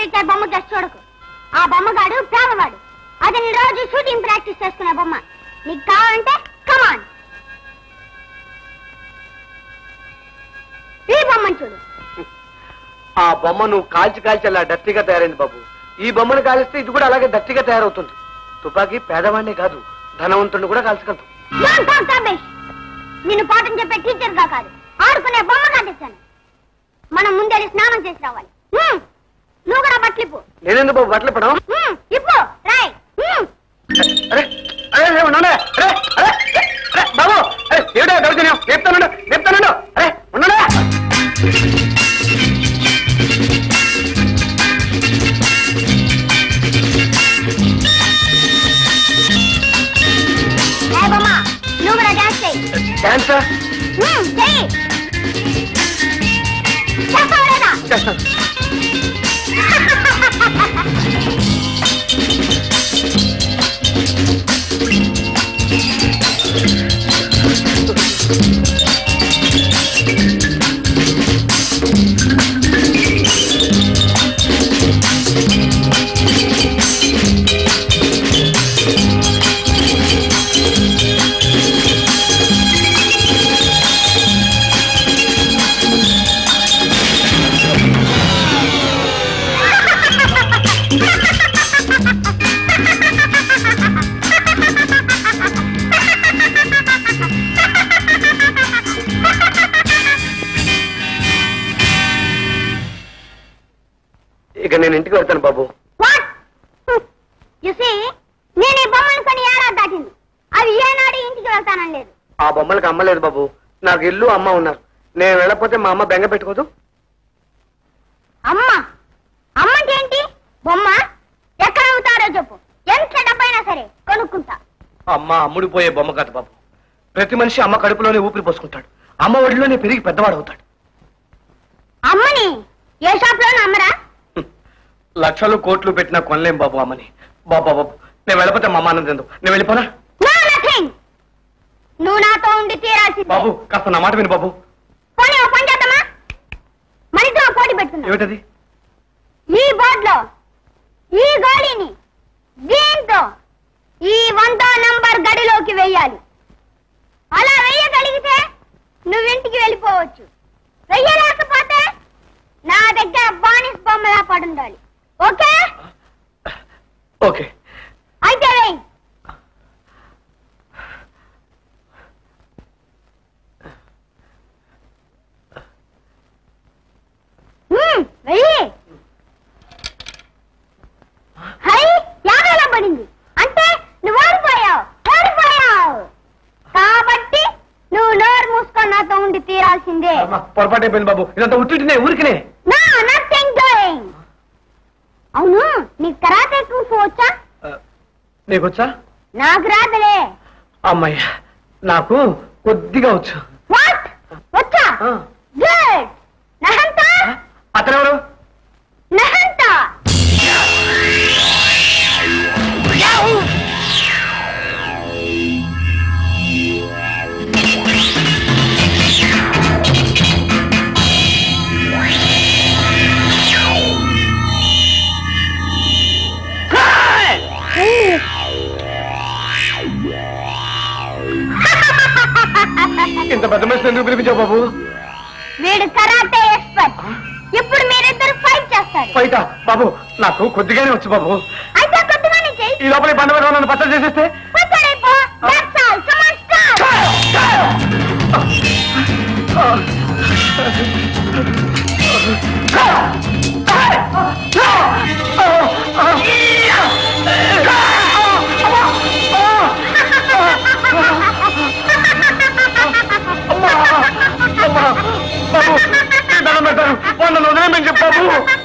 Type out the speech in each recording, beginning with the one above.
ఏ బొమ్మ జస్ట్ చూడకు. ఆ బొమ్మగాడు పేదవాడు. అతని రోజు షూటింగ్ ప్రాక్టీస్ చేసుకునే బొమ్మ. నీకు కావాలంటే కమాన్ ఈ బొమ్మను చూడు. ఆ బొమ్మ నువ్వు కాల్చి కాల్చి అలా డర్టీగా తయారైంది బాబు. ఈ బొమ్మను కాలిస్తే ఇది కూడా అలాగే డర్టీగా తయారవుతుంది. తుపాకీ పేదవాడినే కాదు ధనవంతుడిని కూడా కాల్చగలదు. నిన్ను పాఠం చెప్పే టీచర్గా కాదు. ఆడుకునే బొమ్మ కాటేశాను మనం ముందెళ్ళి స్నానం చేసి రావాలి. నువ్వు కూడా బట్టలు ఇప్పు నేనెందుకు బాబు బట్టలు పడం హ్మ్, ఇప్పు రాయ్. ఇక నేను ఇంటికి వెళ్తాను బాబు. నేను ఈ బొమ్మను కొని ఏడాది దాటింది. అవి ఏనాడు ఇంటికి వెళ్తానని లేదు. ఆ బొమ్మలకు అమ్మ లేదు బాబు. నాకు ఇల్లు అమ్మ ఉన్నారు. నేను వెళ్ళకపోతే మా అమ్మ బెంగ పెట్టుకోదు. అమ్మ అమ్మంటే ఏంటి? బొమ్మ ఎక్కడ అవుతారో చెప్పు. ఎంత డబ్బైనా సరే కొనుక్కుంటా. అమ్మ అమ్ముడిపోయే బొమ్మ కాదు బాబు. ప్రతి మనిషి అమ్మ కడుపులోనే ఊపిరి పోసుకుంటాడు. అమ్మ ఒడిలోనే పెరిగి పెద్దవాడు అవుతాడు అమ్మని ఏ షాప్ లోనూ అమ్మరా. లక్షలు కోట్లు పెట్టినా కొనలేం బాబు అమ్మని. బాబా బాబు నేను వెళ్ళకపోతే మా అమ్మ ఆనందం నేను వెళ్ళిపోనా? నువ్వు నాతో ఉండి తీరాల్సిందే. బాబు కాస్త నా మాట విను బాబు. పోనీ ఓ పని చేద్దామా? పోటీ పెడుతున్నా ఏమిటది? ఈ బోర్డులో ఈ గోళీని దీంతో ఈ వందో నంబర్ గడిలోకి వెయ్యాలి అలా వెయ్యగలిగితే నువ్వు ఇంటికి వెళ్ళిపోవచ్చు. వెయ్యలేకపోతే నా దగ్గర బానిస్ బొమ్మలా పడుండాలి. ఓకే? ఓకే. అయితే వెయ్యి. హై పడింది. అంటే నువ్వు ఓడిపోయావు ఓడిపోయావు. కాబట్టి నువ్వు నోరు మూసుకొని నాతో ఉండి తీరాల్సిందే. అమ్మ, పొరపాటు అయిపోయింది బాబు. ఇదంతా ఉట్టినే ఊరికినే నా నథింగ్ డూయింగ్ అవును నీకు కరాటే కూఫు వచ్చా ఆ, నీకొచ్చా? నాకు రాదులే. అమ్మయ్య నాకు కొద్దిగా వచ్చు. వాట్? వచ్చా. గుడ్. అతనెవరు? ఇంత పెద్ద మనిషిని ఎందుకు పిలిపించావు బాబు వీడు కరాటే ఎక్స్పర్ట్ ఇప్పుడు మీరిద్దరు ఫైట్ చేస్తారు బయట బాబు నాకు కొద్దిగానే వచ్చు బాబు అయితే కొద్దిగానే చెయ్యి ఈ లోపల ఈ బండ మీద నన్ను పచ్చడి చేసేస్తే పచ్చడైపో that's all come on start అమ్మా! हो।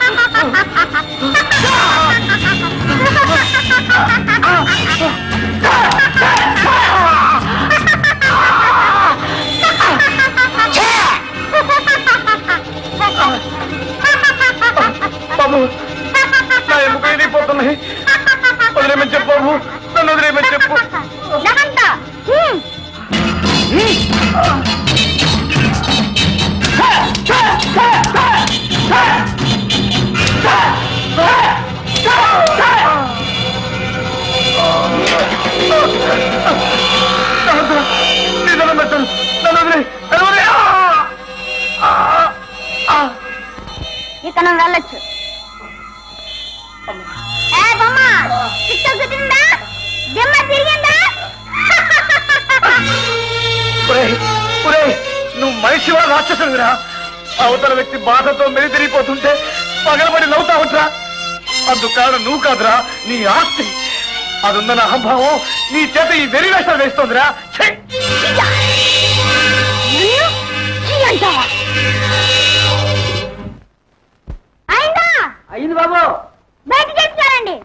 అవతల వ్యక్తి బాధతో మెలితిరిగిపోతుంటే పగలబడి నవ్వుతా ఉంటా అందుకు కారణం నువ్వు కాదురా నీ ఆస్తి. అదుందన్న అహంభావం నీ చేత ఈ వెరి వేషాలు వేస్తోందిరా? అయిందా? బాబు. బయటికి తెచ్చారండి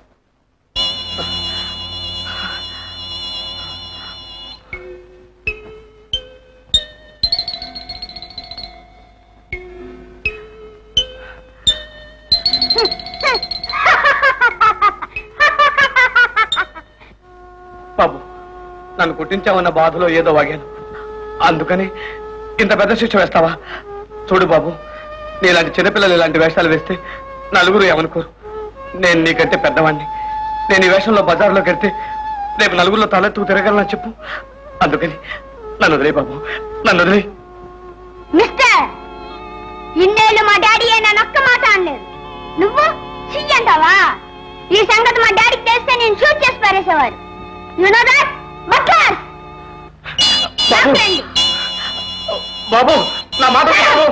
నన్ను కుట్టించామన్న బాధలో ఏదో వాగాను. అందుకని ఇంత పెద్ద శిక్ష వేస్తావా? చూడు బాబు నీలాంటి చిన్నపిల్లలు ఇలాంటి వేషాలు వేస్తే నలుగురు ఏమనుకోరు. నేను నీకంటే పెద్దవాణ్ణి. నేను ఈ వేషంలో బజార్లోకి వెళ్తే రేపు నలుగురిలో తలెత్తుకు తిరగలనా చెప్పు. అందుకని నన్ను వదిలే బాబు నన్ను వదిలే. మిస్టర్ ఇన్నేళ్ళు మా డాడీ నన్ను ఒక్క మాట అనలేదు. నువ్వు చెయ్యంటావా? ఈ సంగతి మా డాడీకి తెలిస్తే నేను షూట్ చేసి పారేసేవారు యు నో బాబు! బాబు నా మాట విను. బాబు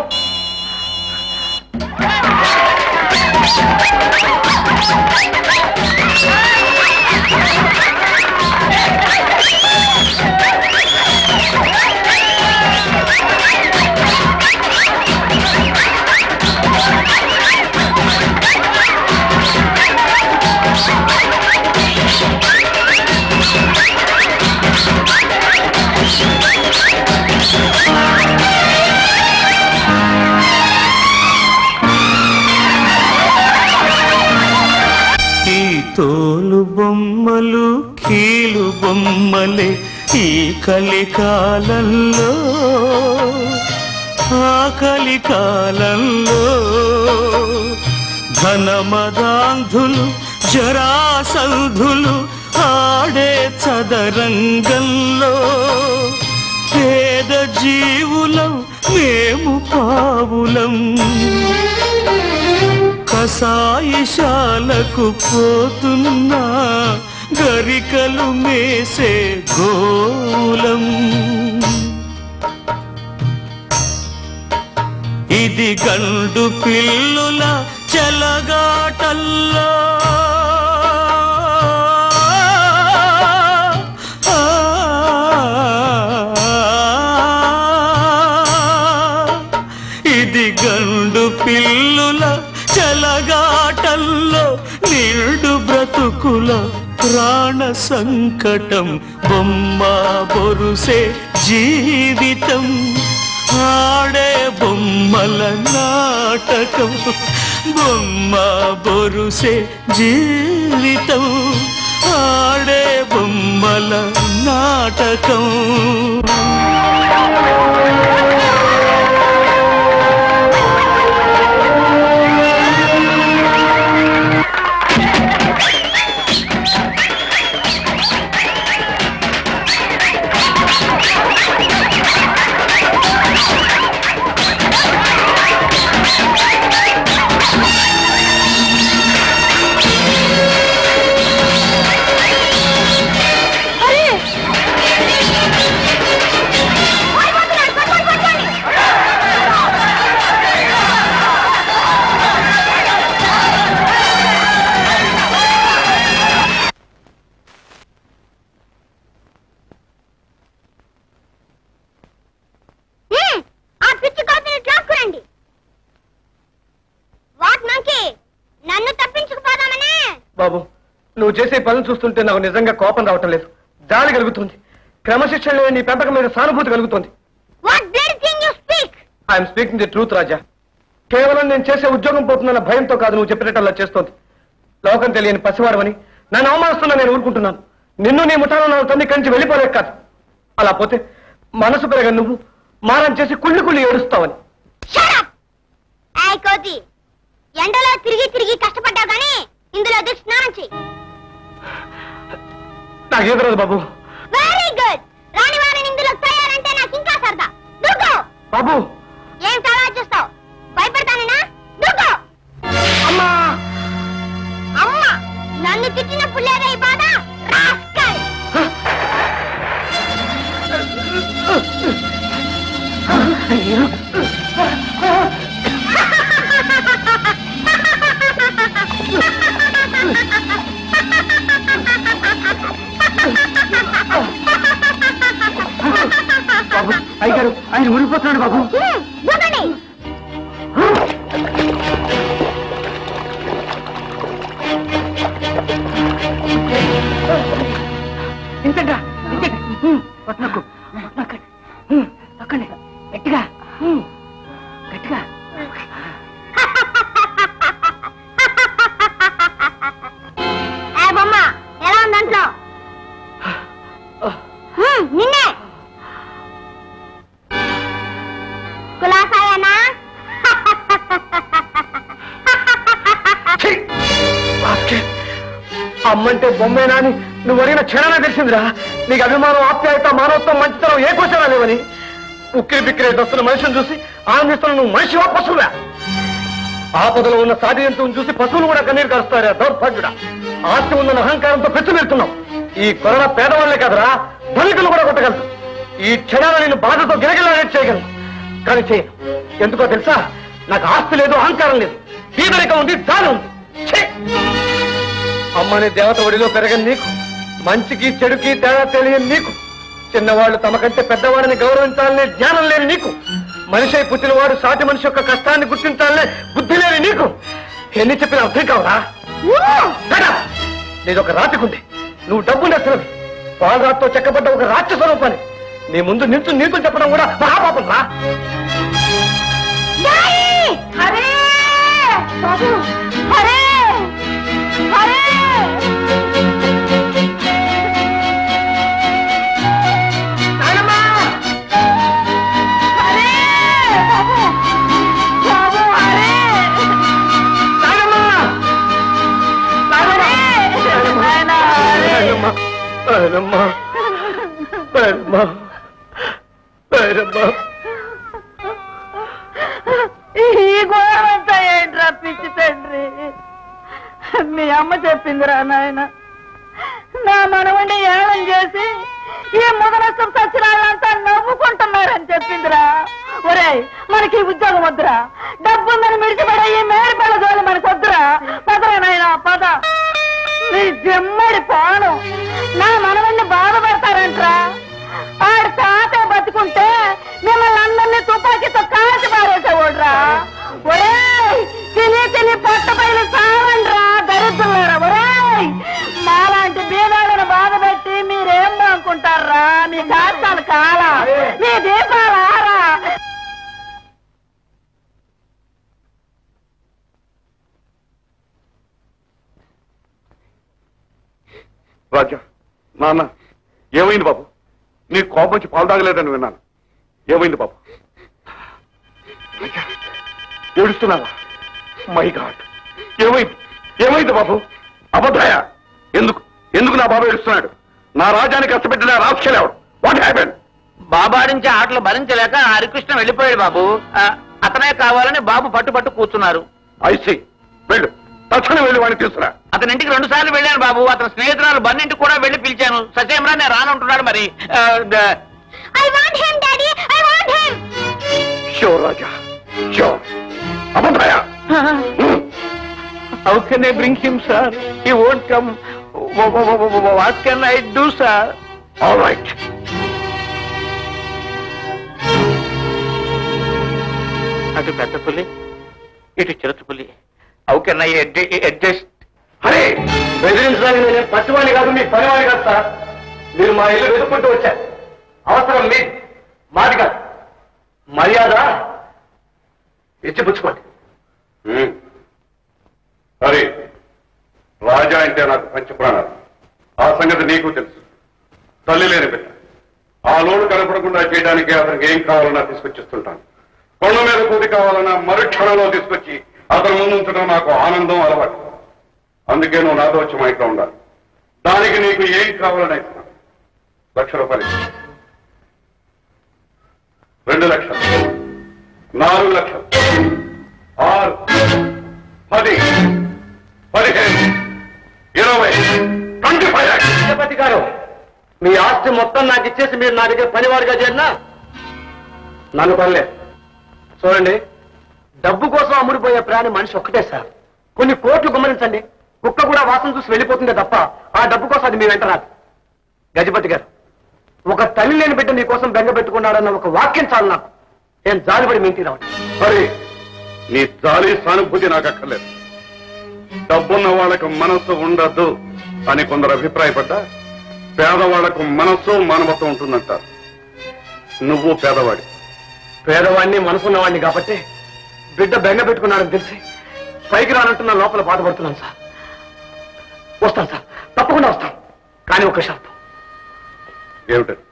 తోలు బొమ్మలు కీలు బొమ్మలే ఈ కలికాలంలో. ఆ కలికాలంలో ధనమదాంధులు జరాసంధులు ఆడే చదరంగంలో. పేద జీవులం మేము పావులం. కసాయిశాలకు పోతున్నా గరికలు మేసే గోలం ఇది గండు పిల్లుల చెలగాటల్లో. చెలగాటల్లో నిండు బ్రతుకుల ప్రాణ సంకటం బొమ్మ బొరుసే జీవితం. ఆడే బొమ్మల నాటకం బొమ్మ బొరుసే జీవితం. ఆడే బొమ్మల నాటకం. బాబు నువ్వు చేసే పనులు చూస్తుంటే నాకు నిజంగా కోపం రావటం లేదు. జాలి కలుగుతుంది. క్రమశిక్షణ లేని నీ పెంపకం మీద సానుభూతి కలుగుతుంది. What blood thing you speak I'm speaking the truth Raja కేవలం నేను చేసే ఉద్యోగం పోతుందన్న భయంతో కాదు నువ్వు చెప్పినట్టు చేస్తోంది. లోకం తెలియని పసివాడమని నన్ను అవమానిస్తున్నా నేను ఊరుకుంటున్నాను. నిన్ను నీ ముఠాలో నా తండ్రి కంచి వెళ్ళిపోలేక కాదు. అలా పోతే మనసు పెరగ నువ్వు మారం చేసి కుళ్ళి కుళ్ళి ఏడుస్తావని. ఎండలో తిరిగి తిరిగి కష్టపడ్డావు కానీ ఇందులో దిగి స్నానం చేయి. నాకేం బాబు. వెరీ గుడ్ రాని వారిని ఇందులో తయారంటే నాకు ఇంకా సరదా. దూకో బాబు! ఏం సవాల్ చూస్తావు? భయపడతానేనా? దూకో అమ్మా! అమ్మ! నన్ను తిట్టినప్పుడు లేదా ఈ బాధ? రాస్కల్! అయ్యో! ఆయన ఊరిపోతున్నాడు బాబు. బొమ్మేనా అని నువ్వు అడిగిన క్షణమే తెలిసిందిరా. నీకు అభిమానం ఆప్యాయత మానవత్వం మంచితనం ఏ కోసరా లేవని. ఉక్కిరి బిక్కిరి దస్తున్న మనిషిని చూసి ఆనందిస్తున్న నువ్వు మనిషివా పశువురా ఆపదలో ఉన్న సాటి జంతువుని చూసి పశువులు కూడా కన్నీరు కలుస్తారా దౌర్భాగ్యుడా. ఆస్తి ఉందన్న అహంకారంతో పెచ్చుమెడుతున్నావు ఈ కరోనా పేదవాళ్ళే కదరా ధనికులు కూడా కొట్టగలరు. ఈ క్షణాన నేను బాధతో గిరగిలాడేట్ చేయగలను. కానీ చేయను ఎందుకో తెలుసా? నాకు ఆస్తి లేదు అహంకారం లేదు. పేదరికం ఉంది దాని ఉంది. అమ్మని దేవత ఒడిలో పెరగని నీకు మంచికి చెడుకి తేడా తెలియని నీకు చిన్నవాళ్ళు తమకంటే పెద్దవాడిని గౌరవించాలనే జ్ఞానం లేని నీకు మనిషి పుట్టినవాడు సాటి మనిషి యొక్క కష్టాన్ని గుర్తించాలనే బుద్ధి లేని నీకు. ఎన్ని చెప్పిన అర్థం కావరా? నీది ఒక రాతికుంది. నువ్వు డబ్బు నచ్చినది పాలరాత్తో చెక్కబడ్డ ఒక రాక్షస రూపాన్ని. నీ ముందు నించు నీతులు చెప్పడం కూడా మహాపాపం రా. హరే! నాయనమ్మా నాయనమ్మా నాయనమ్మా ఈ ఘోరమంతా ఏంట్రా పిచ్చి తండ్రి మీ అమ్మ చెప్పిందిరా నాయన నా మనవణ్ణి ఏమని చేసి ఈ ముదనష్టం సచ్చినాళ్ళంతా నవ్వుకుంటున్నారని చెప్పిందిరా ఒరేయ్ మనకి ఉద్యోగం వద్దురా డబ్బుందని మిడిచిపడే ఈ మేడి పిల్ల జోలి మనకు వద్దురా పదరా నాయన పద నీ జమ్మడి పాను నా మనవణ్ణి బాధపడతారంట్రా. ఆడు తాత బతుకుంటే మిమ్మల్ని అందరినీ తుపాకీతో కాల్చి పారేసేవాడురా. ఒరేయ్ తిని తిని పట్ట పైన సావండ్రా దరిద్రులారా ఒరేయ్. మాలాంటి బీదాలను బాధపెట్టి మీరేం అనుకుంటారా మీ దాస్తాలు కాలా? మీ దీపాలు నాన్న ఏమైంది బాబు? నీ కోపం వచ్చి పాలు తాగలేదని విన్నాను. ఏమైంది బాబు? ఏడుస్తున్నావా? మై గాడ్ ఏమైంది? ఏమైంది బాబు? అబద్ధాయ? ఎందుకు? ఎందుకు నా బాబు ఏడుస్తున్నాడు? నా రాజానికి కష్టపెట్టిన రాక్షలేవాడు వాట్ హ్యాపెన్ బాబా నుంచి ఆటలు భరించలేక హరికృష్ణ వెళ్ళిపోయాడు బాబు. అతనే కావాలని బాబు పట్టు పట్టు కూర్చున్నారు ఐసి వెళ్ళు. తక్షణం వెళ్ళి వాడిని తీసుకురా. అతని ఇంటికి రెండు సార్లు వెళ్ళాను బాబు. అతని స్నేహితురాలు బన్నింటికి కూడా వెళ్ళి పిలిచాను. సత్యమరా నేను రానంటున్నాడు మరి. ఆ, the- I want him daddy I want him sure Raja sure అబద్ధాయ? How can I bring him sir he won't come what can I do sir all right అటు పెద్ద పులి ఇటు చిరుత పులి. హౌ కెన్ ఐ అడ్జస్ట్ అరే బెదిరించడానికి నేను పచ్చివాణి కాదు మీ పనివాణి కాదు sir. మీరు మా ఇల్లు వెతుక్కుంటూ వచ్చారు. అవసరం మీ మాది కాదు. మర్యాద ఇచ్చిపుచ్చుకోండి సరే రాజా అంటే నాకు పంచప్రాణాలు ఆ సంగతి నీకు తెలుసు. తల్లి లేని బిడ్డ. ఆ లోడు కనపడకుండా చేయడానికి అతనికి ఏం కావాలన్నా తీసుకొచ్చిస్తుంటాను. కొండ మీద కూది కావాలన్నా మరు క్షణంలో తీసుకొచ్చి అతని ముందు ఉంచడం నాకు ఆనందం అలవాటు. అందుకే నువ్వు నాతో వచ్చి మా ఇంట్లో ఉండాలి. దానికి నీకు ఏం కావాలని లక్ష రూపాయలు రెండు లక్షలు. నాలుగు లక్షలు. ఆరు. పది. పదిహేను. ఇరవై. Twenty five lakhs. గారు మీ ఆస్తి మొత్తం నాకు ఇచ్చేసి మీరు నా దగ్గర పనివారుగా చేరినా? నన్ను పర్లేదు చూడండి. డబ్బు కోసం అమ్ముడిపోయే ప్రాణి మనిషి ఒక్కటే సార్. కొన్ని కోట్లు గుమ్మరించండి కుక్క కూడా వాసన చూసి వెళ్ళిపోతుందే తప్ప ఆ డబ్బు కోసం అది మీ వెంట రాదు. గజపతి గారు ఒక తల్లి లేని బిడ్డ నీ కోసం బెంగ పెట్టుకున్నాడన్న ఒక వాక్యం చాలు నాకు. నేను జాలిపడి మీ ఇంటికి రావడం మరి నీ జాలి సానుభూతి నాకు అక్కర్లేదు. డబ్బున్న వాళ్ళకు మనస్సు ఉండదు అని కొందరు అభిప్రాయపడ్డా పేదవాళ్ళకు మనస్సు మానవత్వం ఉంటుందంటారు. నువ్వు పేదవాడి. పేదవాడిని మనసున్నవాడిని కాబట్టి బిడ్డ బెంగ పెట్టుకున్నాడని తెలిసి పైకి రానంటున్న లోపల బాధపడుతున్నాను సార్. వస్తాను సార్. తప్పకుండా వస్తాను. కానీ ఒక షరతు. ఏమిటది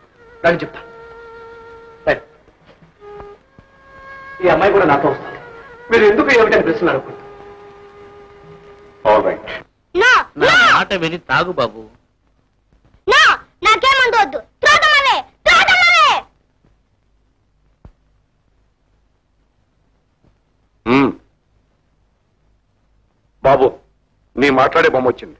దాన్ని చెప్తాను రైట్. ఈ అమ్మాయి కూడా నాతో వస్తాను మీరు ఎందుకు ఏమిటని ప్రశ్న అడగకూడదు? ఆల్ రైట్ నా నా. నా మాట విని తాగు బాబు. బాబు నీ మాట్లాడే బొమ్మ వచ్చింది.